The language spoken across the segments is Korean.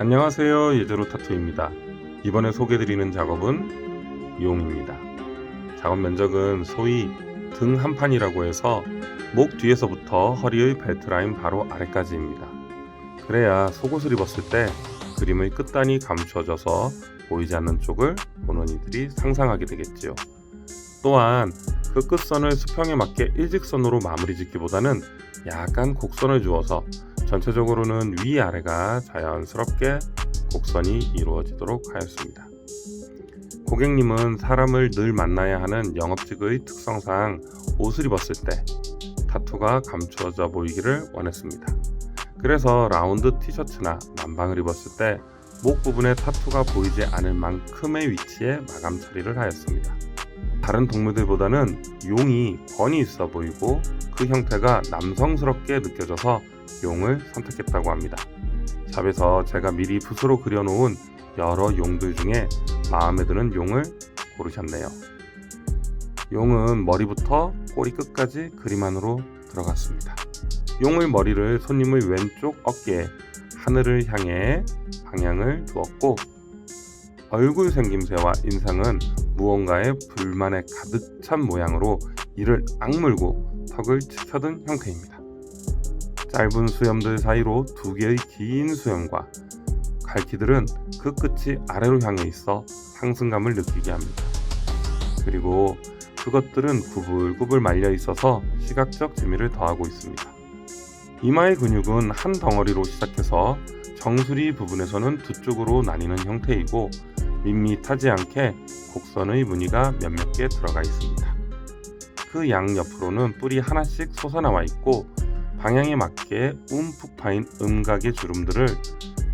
안녕하세요 예제로 타투입니다. 이번에 소개드리는 작업은 용입니다. 작업 면적은 소위 등 한판이라고 해서 목 뒤에서부터 허리의 벨트 라인 바로 아래까지입니다. 그래야 속옷을 입었을 때 그림의 끝단이 감춰져서 보이지 않는 쪽을 보는 이들이 상상하게 되겠지요. 또한 그 끝선을 수평에 맞게 일직선으로 마무리 짓기보다는 약간 곡선을 주어서 전체적으로는 위아래가 자연스럽게 곡선이 이루어지도록 하였습니다. 고객님은 사람을 늘 만나야 하는 영업직의 특성상 옷을 입었을 때 타투가 감추어져 보이기를 원했습니다. 그래서 라운드 티셔츠나 남방을 입었을 때 목 부분에 타투가 보이지 않을 만큼의 위치에 마감 처리를 하였습니다. 다른 동물들보다는 용이 권위 있어 보이고 그 형태가 남성스럽게 느껴져서 용을 선택했다고 합니다. 샵에서 제가 미리 붓으로 그려놓은 여러 용들 중에 마음에 드는 용을 고르셨네요. 용은 머리부터 꼬리 끝까지 그림 안으로 들어갔습니다. 용의 머리를 손님의 왼쪽 어깨에 하늘을 향해 방향을 두었고 얼굴 생김새와 인상은 무언가의 불만에 가득 찬 모양으로 이를 악물고 턱을 치켜든 형태입니다. 짧은 수염들 사이로 두 개의 긴 수염과 갈기들은 그 끝이 아래로 향해 있어 상승감을 느끼게 합니다. 그리고 그것들은 구불구불 말려 있어서 시각적 재미를 더하고 있습니다. 이마의 근육은 한 덩어리로 시작해서 정수리 부분에서는 두 쪽으로 나뉘는 형태이고 밋밋하지 않게 곡선의 무늬가 몇몇 개 들어가 있습니다. 그 양 옆으로는 뿔이 하나씩 솟아나와 있고 방향에 맞게 움푹 파인 음각의 주름들을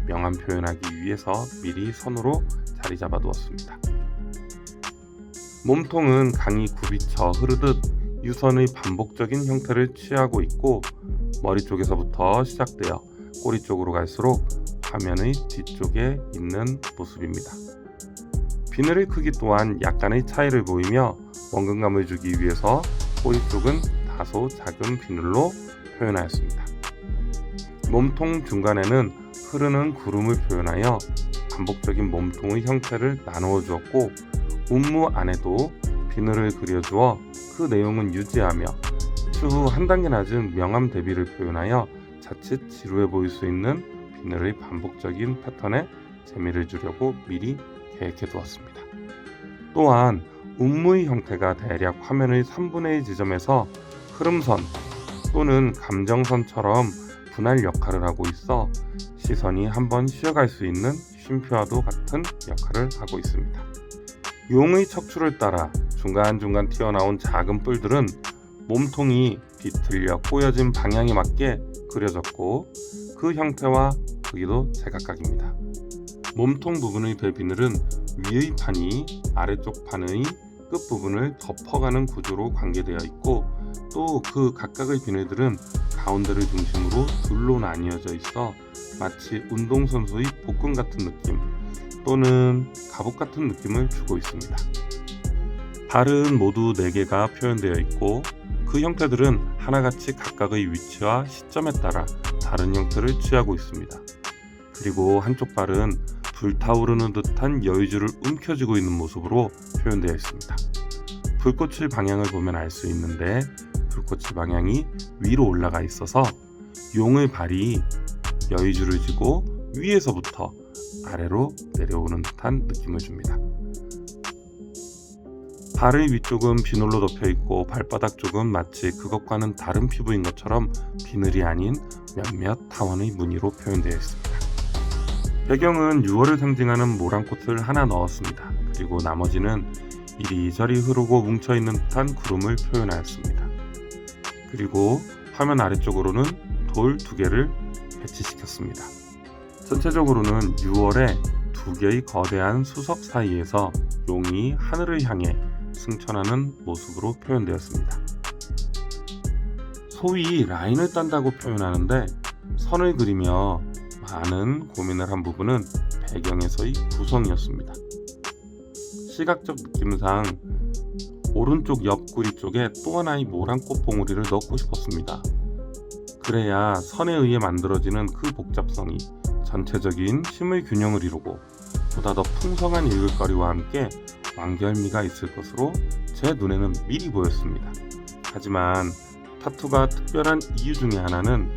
명암 표현하기 위해서 미리 선으로 자리 잡아 두었습니다. 몸통은 강이 굽이쳐 흐르듯 유선의 반복적인 형태를 취하고 있고 머리 쪽에서부터 시작되어 꼬리 쪽으로 갈수록 화면의 뒤쪽에 있는 모습입니다. 비늘의 크기 또한 약간의 차이를 보이며 원근감을 주기 위해서 꼬리 쪽은 다소 작은 비늘로 표현하였습니다. 몸통 중간에는 흐르는 구름을 표현하여 반복적인 몸통의 형태를 나누어 주었고 운무 안에도 비늘을 그려주어 그 내용은 유지하며 추후 한 단계 낮은 명암 대비를 표현하여 자칫 지루해 보일 수 있는 비늘의 반복적인 패턴에 재미를 주려고 미리 계획해 두었습니다. 또한 운무의 형태가 대략 화면의 3분의 1 지점에서 흐름선 또는 감정선처럼 분할 역할을 하고 있어 시선이 한번 쉬어갈 수 있는 쉼표와도 같은 역할을 하고 있습니다. 용의 척추를 따라 중간중간 튀어나온 작은 뿔들은 몸통이 비틀려 꼬여진 방향에 맞게 그려졌고 그 형태와 크기도 제각각입니다. 몸통 부분의 배비늘은 위의 판이 아래쪽 판의 끝부분을 덮어가는 구조로 관계되어 있고 또 그 각각의 비늘들은 가운데를 중심으로 둘로 나뉘어져 있어 마치 운동선수의 복근 같은 느낌 또는 갑옷 같은 느낌을 주고 있습니다. 발은 모두 4개가 표현되어 있고 그 형태들은 하나같이 각각의 위치와 시점에 따라 다른 형태를 취하고 있습니다. 그리고 한쪽 발은 불타오르는 듯한 여유주를 움켜쥐고 있는 모습으로 표현되어 있습니다. 불꽃의 방향을 보면 알 수 있는데 불꽃의 방향이 위로 올라가 있어서 용의 발이 여유주를 쥐고 위에서부터 아래로 내려오는 듯한 느낌을 줍니다. 발의 위쪽은 비늘로 덮여 있고 발바닥 쪽은 마치 그것과는 다른 피부인 것처럼 비늘이 아닌 몇몇 타원의 무늬로 표현되어 있습니다. 배경은 6월을 상징하는 모란꽃을 하나 넣었습니다. 그리고 나머지는 이리저리 흐르고 뭉쳐있는 듯한 구름을 표현하였습니다. 그리고 화면 아래쪽으로는 돌 두 개를 배치시켰습니다. 전체적으로는 6월에 두 개의 거대한 수석 사이에서 용이 하늘을 향해 승천하는 모습으로 표현되었습니다. 소위 라인을 딴다고 표현하는데 선을 그리며 많은 고민을 한 부분은 배경에서의 구성이었습니다. 시각적 느낌상 오른쪽 옆구리 쪽에 또 하나의 모란 꽃봉오리를 넣고 싶었습니다. 그래야 선에 의해 만들어지는 그 복잡성이 전체적인 심의 균형을 이루고 보다 더 풍성한 읽을거리와 함께 완결미가 있을 것으로 제 눈에는 미리 보였습니다. 하지만 타투가 특별한 이유 중에 하나는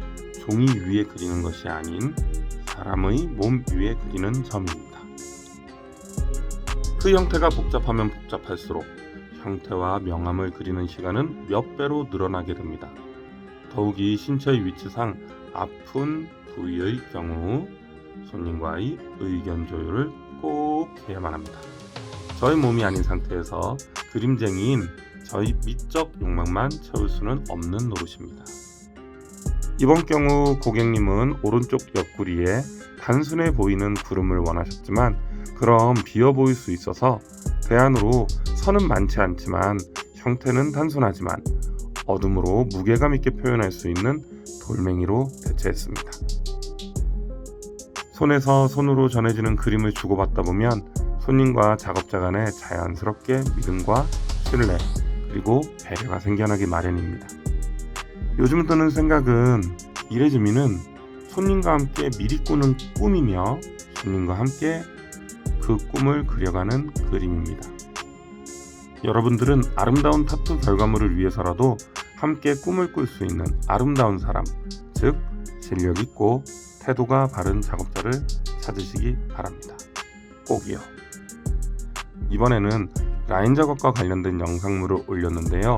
종이 위에 그리는 것이 아닌 사람의 몸 위에 그리는 점입니다. 그 형태가 복잡하면 복잡할수록 형태와 명암을 그리는 시간은 몇 배로 늘어나게 됩니다. 더욱이 신체의 위치상 아픈 부위의 경우 손님과의 의견 조율을 꼭 해야만 합니다. 저희 몸이 아닌 상태에서 그림쟁이인 저희 미적 욕망만 채울 수는 없는 노릇입니다. 이번 경우 고객님은 오른쪽 옆구리에 단순해 보이는 구름을 원하셨지만 그럼 비어 보일 수 있어서 대안으로 선은 많지 않지만 형태는 단순하지만 어둠으로 무게감 있게 표현할 수 있는 돌멩이로 대체했습니다. 손에서 손으로 전해지는 그림을 주고받다 보면 손님과 작업자 간에 자연스럽게 믿음과 신뢰 그리고 배려가 생겨나기 마련입니다. 요즘 드는 생각은 이래즈미는 손님과 함께 미리 꾸는 꿈이며 손님과 함께 그 꿈을 그려가는 그림입니다. 여러분들은 아름다운 타투 결과물을 위해서라도 함께 꿈을 꿀 수 있는 아름다운 사람, 즉 실력 있고 태도가 바른 작업자를 찾으시기 바랍니다. 꼭이요. 이번에는 라인 작업과 관련된 영상물을 올렸는데요.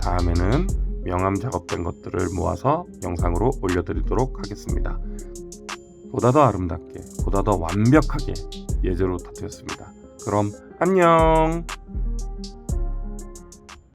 다음에는 명암 작업된 것들을 모아서 영상으로 올려드리도록 하겠습니다. 보다 더 아름답게, 보다 더 완벽하게 예제로 다투었습니다. 그럼 안녕!